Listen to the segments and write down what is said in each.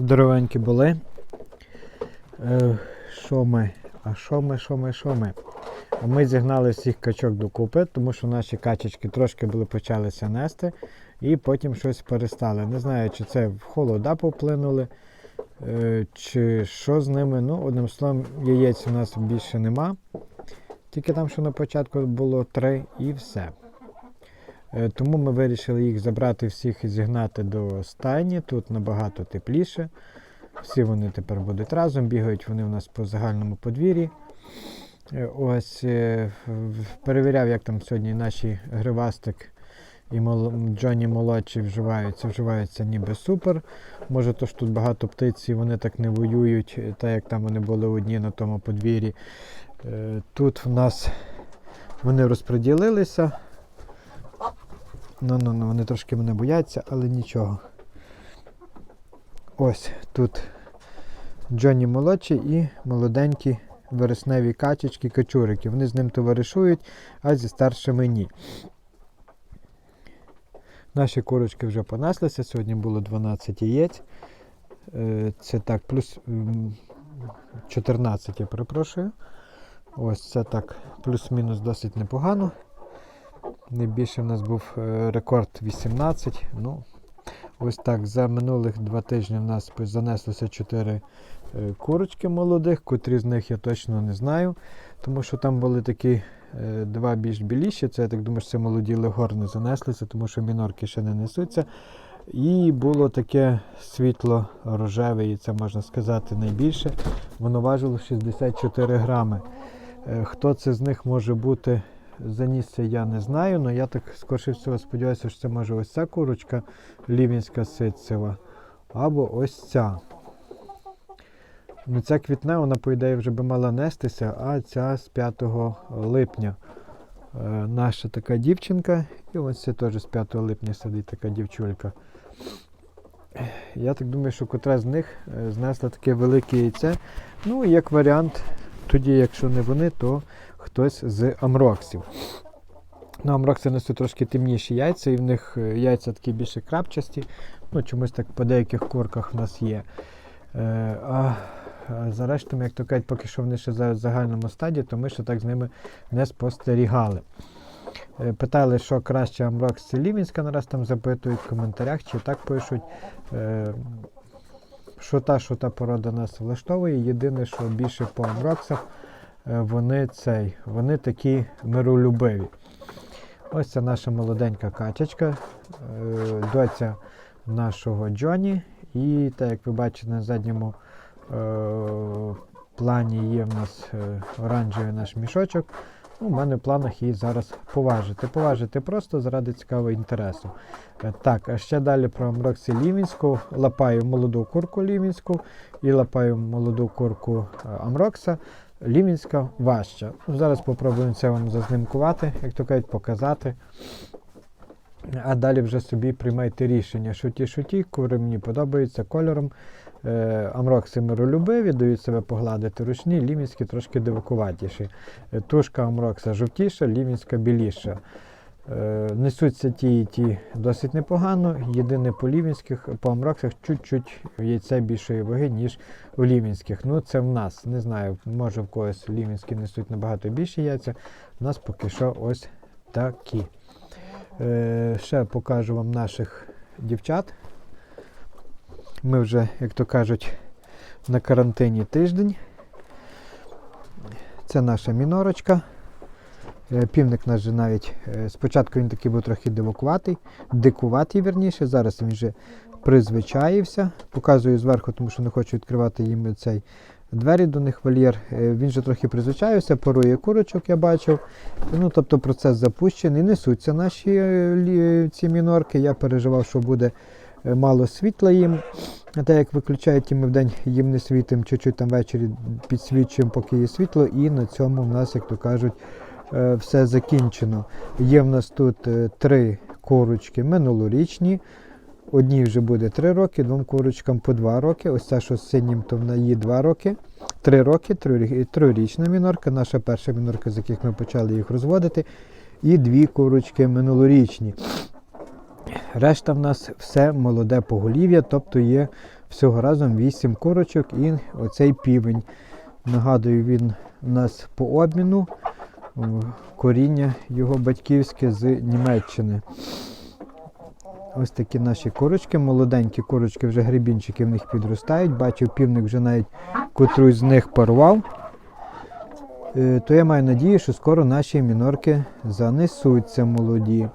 Здоровенькі були. Е, Що ми? А що ми, що ми, що ми? Ми зігнали всіх качок докупи, тому що наші качечки трошки були почалися нести і потім щось перестали. Не знаю, чи це в холода повплинули, е, чи що з ними. Ну, одним словом, яєць у нас більше нема. Тільки там, що на початку було три і все. Е, Тому ми вирішили їх забрати всіх і зігнати до стайні. Тут набагато тепліше. Всі вони тепер будуть разом, бігають вони у нас по загальному подвір'ї. Е, Ось е, перевіряв, як там сьогодні наші гривастик і Джонні молодші вживаються, вживаються ніби супер. Може, то ж тут багато птиць і вони так не воюють, так як там вони були одні на тому подвір'ї. Тут в нас вони розподілилися. Ну, ну, ну, вони трошки мене бояться, але нічого. Ось тут Джонні молодший і молоденькі вересневі качечки, качурики. Вони з ним товаришують, а зі старшими ні. Наші курочки вже понеслися. Сьогодні було 12 яєць. Е, Це так, плюс 14, я перепрошую. Ось це так, плюс-мінус досить непогано. Найбільше в нас був е, рекорд 18. Ну, ось так, за минулих два тижні в нас занеслося 4 е, курочки молодих, котрі з них я точно не знаю. Тому що там були такі е, два більш біліші. Це я так думаю, що це молоді легорни занеслися, тому що мінорки ще не несуться. І було таке світло рожеве, і це можна сказати найбільше. Воно важило 64 грами. Хто це з них може бути занісся, я не знаю, але я так скоріше всього сподіваюся, що це може ось ця курочка лівінська ситцева, або ось ця. Ну, ця квітне, вона, по ідеї, вже би мала нестися, а ця з 5 липня. Е, наша така дівчинка, і ось це теж з 5 липня сидить така дівчулька. Я так думаю, що котра з них е, знесла таке велике яйце. Ну, як варіант, тоді, якщо не вони, то хтось з амроксів. Ну, амрокси несуть трошки темніші яйця, і в них е, яйця такі більше крапчасті. Ну, чомусь так по деяких курках в нас є. Е, а за рештами, як то кажуть, поки що вони ще в загальному стадії, то ми ще так з ними не спостерігали. Е, Питали, що краще Амрокс чи Лівінська, нараз там запитують в коментарях, чи так пишуть. Е, що та, що та порода нас влаштовує. Єдине, що більше по Амроксах, вони цей, вони такі миролюбиві. Ось це наша молоденька качечка, е, доця нашого Джоні. І так як ви бачите на задньому е, плані є в нас е, оранжевий наш мішочок. Ну, У мене в планах її зараз поважити. Поважити просто заради цікавого інтересу. Е, Так, а ще далі про Амроксі Лівінську. Лапаю молоду курку Лівінську і лапаю молоду курку е, Амрокса. Лівінська важча. Ну, Зараз спробуємо це вам зазнимкувати, як то кажуть, показати. А далі вже собі приймайте рішення, що ті, що кури мені подобаються кольором. Е, Амрокси миролюбиві, дають себе погладити ручні, лівінські трошки дивакуватіші. Е, Тушка Амрокса жовтіша, лівінська біліша. Е, Несуться ті і ті досить непогано. Єдине по лівінських, по амроксах чуть-чуть яйця більшої ваги, ніж у лівінських. Ну, це в нас. Не знаю, може в когось лівінські несуть набагато більше яйця. У нас поки що ось такі. Е, ще покажу вам наших дівчат. Ми вже, як то кажуть, на карантині тиждень. Це наша мінорочка. Е, Півник наш навіть е, спочатку він такий був трохи дивакуватий, дикуватий, верніше. Зараз він вже призвичаївся. Показую зверху, тому що не хочу відкривати їм цей двері до них вольєр. Е, Він же трохи призвичаївся, порує курочок, я бачив. Ну, тобто процес запущений. Несуться наші ці мінорки. Я переживав, що буде мало світла їм. А так як виключають і ми вдень їм не світимо, чуть-чуть там ввечері підсвічуємо, поки є світло, і на цьому в нас, як то кажуть, все закінчено. Є в нас тут е, три курочки минулорічні. Одній вже буде 3 роки, двом курочкам по 2 роки. Ось ця, що з синім, то в її 2 роки. 3 роки, трирі- трирічна мінорка, наша перша мінорка, з яких ми почали їх розводити. І дві курочки минулорічні. Решта в нас все молоде поголів'я, тобто є Всього разом 8 курочок і оцей півень. Нагадую, він у нас по обміну. Коріння його батьківське з Німеччини. Ось такі наші курочки, молоденькі курочки, вже гребінчики в них підростають. Бачив, півник вже навіть котрусь з них порвав. Е, То я маю надію, що скоро наші мінорки занесуться молоді.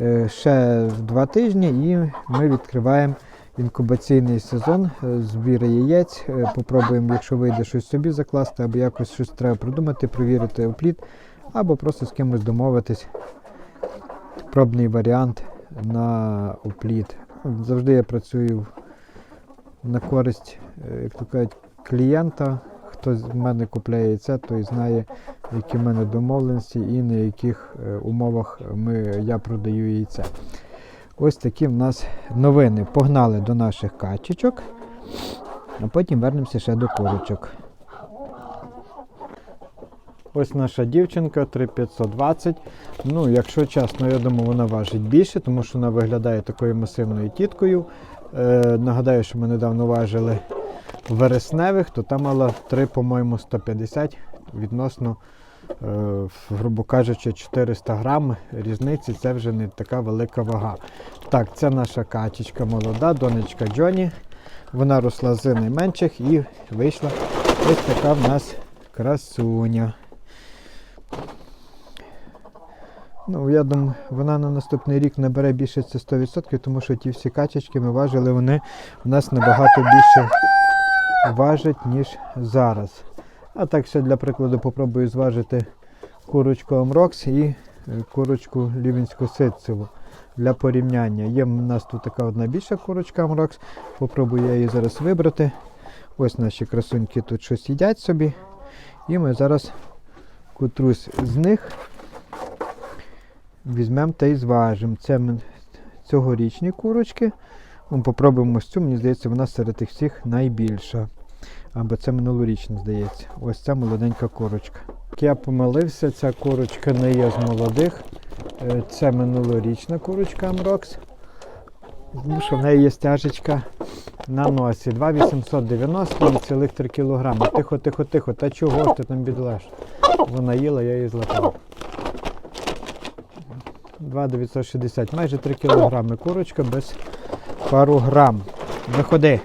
Е, Ще два тижні і ми відкриваємо інкубаційний сезон е, збір яєць. Е, Попробуємо, якщо вийде щось собі закласти, або якось щось треба придумати, провірити опліт, або просто з кимось домовитись. Пробний варіант на опліт. Завжди я працюю на користь, е, як то кажуть, клієнта. Хто з мене купляє яйця, той знає, які в мене домовленості і на яких умовах ми, я продаю яйця. Ось такі в нас новини. Погнали до наших качечок, а потім вернемося ще до курочок. Ось наша дівчинка 3520. Ну, якщо чесно, я думаю, вона важить більше, тому що вона виглядає такою масивною тіткою. Е, нагадаю, що ми недавно важили вересневих, то там мала 3, по-моєму, 150 відносно, грубо кажучи, 400 грам різниці. Це вже не така велика вага. Так, це наша качечка молода, донечка Джоні. Вона росла з найменших і вийшла ось така в нас красуня. Ну, я думаю, вона на наступний рік набере більше це 100%, тому що ті всі качечки ми важили, вони у нас набагато більше важать, ніж зараз. А так ще для прикладу попробую зважити курочку Амрокс і е, курочку Лівінську ситцеву для порівняння. Є в нас тут така одна більша курочка Амрокс. Попробую я її зараз вибрати. Ось наші красуньки тут щось їдять собі. І ми зараз котрусь з них візьмемо та й зважимо. Це цьогорічні курочки. Попробуємо цю, мені здається, вона серед тих всіх найбільша. Або це минулорічна, здається. Ось ця молоденька курочка. Я помилився, ця курочка не є з молодих. Е, Це минулорічна курочка Амрокс. Тому що в неї є стяжечка на носі. 2,890 цілих 3 кг. Тихо, тихо, тихо. Та чого ж ти там бідлеш? Вона їла, я її злапав. 2,960, майже 3 кг. Курочка без пару грам. Виходи.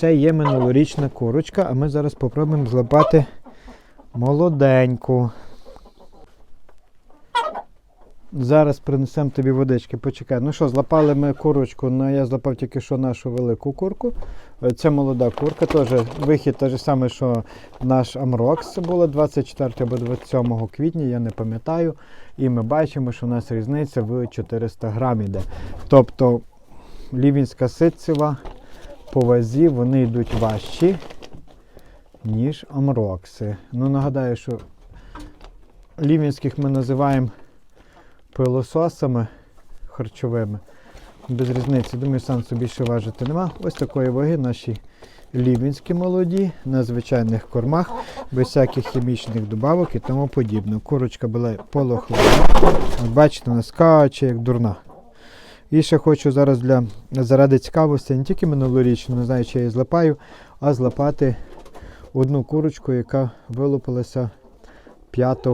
Це є минулорічна курочка, а ми зараз спробуємо злапати молоденьку. Зараз принесемо тобі водички, почекай. Ну що, злапали ми курочку, ну я злапав тільки що нашу велику курку. Е, Це молода курка, теж вихід той же самий, що наш Амрокс було 24 або 27 квітня, я не пам'ятаю. І ми бачимо, що у нас різниця в 400 грам іде. Тобто лівінська ситцева по вазі вони йдуть важчі, ніж амрокси. Ну, нагадаю, що лівінських ми називаємо пилососами харчовими. Без різниці, думаю, сенсу більше важити нема. Ось такої ваги наші лівінські молоді на звичайних кормах, без всяких хімічних добавок і тому подібне. Курочка була полохлива. Бачите, вона скаче, як дурна. І ще хочу зараз для заради цікавості не тільки минулорічну, не знаю, чи я її злапаю, а злапати одну курочку, яка вилупилася 5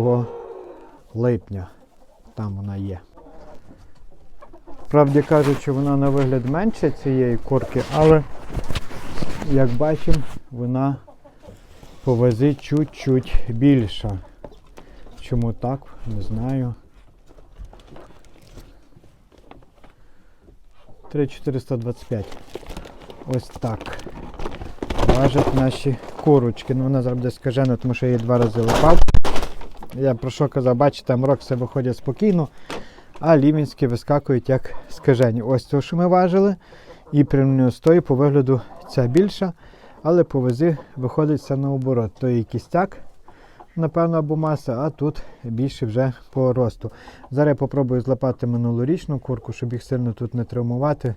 липня. Там вона є. Правді кажучи, вона на вигляд менше цієї курки, але, як бачимо, вона по вазі чуть-чуть більша. Чому так, не знаю. 3,425. Ось так. Важать наші курочки. Ну вона зараз буде скажена, тому що я її два рази лопав. Я про що казав, бачите, амрок все виходять спокійно, а лівінські вискакують як скажені. Ось це, що ми важили. І порівняно з по вигляду ця більша, але по вазі виходить все наоборот. То є кістяк, напевно, або маса, а тут більше вже по росту. Зараз я попробую злапати минулорічну курку, щоб їх сильно тут не травмувати,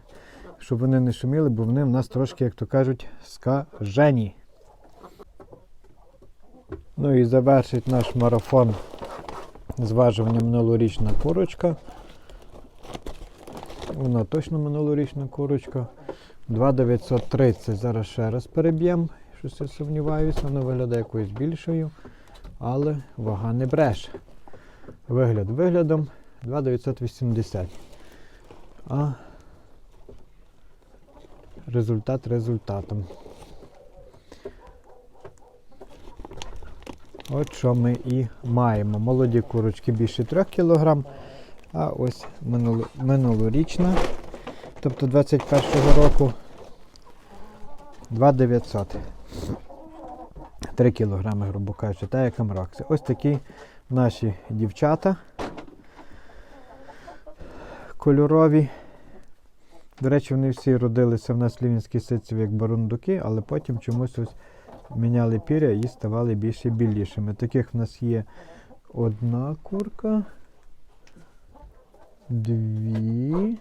щоб вони не шуміли, бо вони в нас трошки, як то кажуть, скажені. Ну і завершить наш марафон зважування минулорічна курочка. Вона точно минулорічна курочка. 2,930. Зараз ще раз переб'ємо. Щось я сумніваюся, вона виглядає якоюсь більшою, але вага не бреше. Вигляд виглядом 2,980. А результат результатом. От що ми і маємо. Молоді курочки більше 3 кг, а ось минуло- минулорічна, тобто 21-го року 2,900. 3 кг, грубо кажучи, та як амракси. Ось такі наші дівчата кольорові. До речі, вони всі родилися в нас лівінській ситці як барундуки, але потім чомусь ось міняли піря і ставали більше білішими. Таких в нас є одна курка, дві.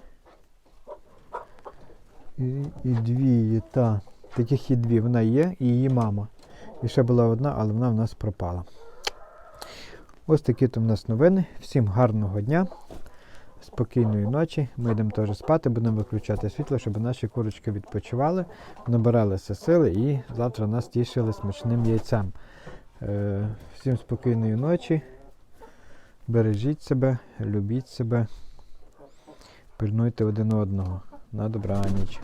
І, і дві, та. Таких і дві. Вона є і її мама. І ще була одна, але вона в нас пропала. Ось такі то в нас новини. Всім гарного дня, спокійної ночі. Ми йдемо теж спати, будемо виключати світло, щоб наші курочки відпочивали, набиралися сили і завтра нас тішили смачним яйцем. Е, всім спокійної ночі. Бережіть себе, любіть себе, пильнуйте один одного. На добраніч.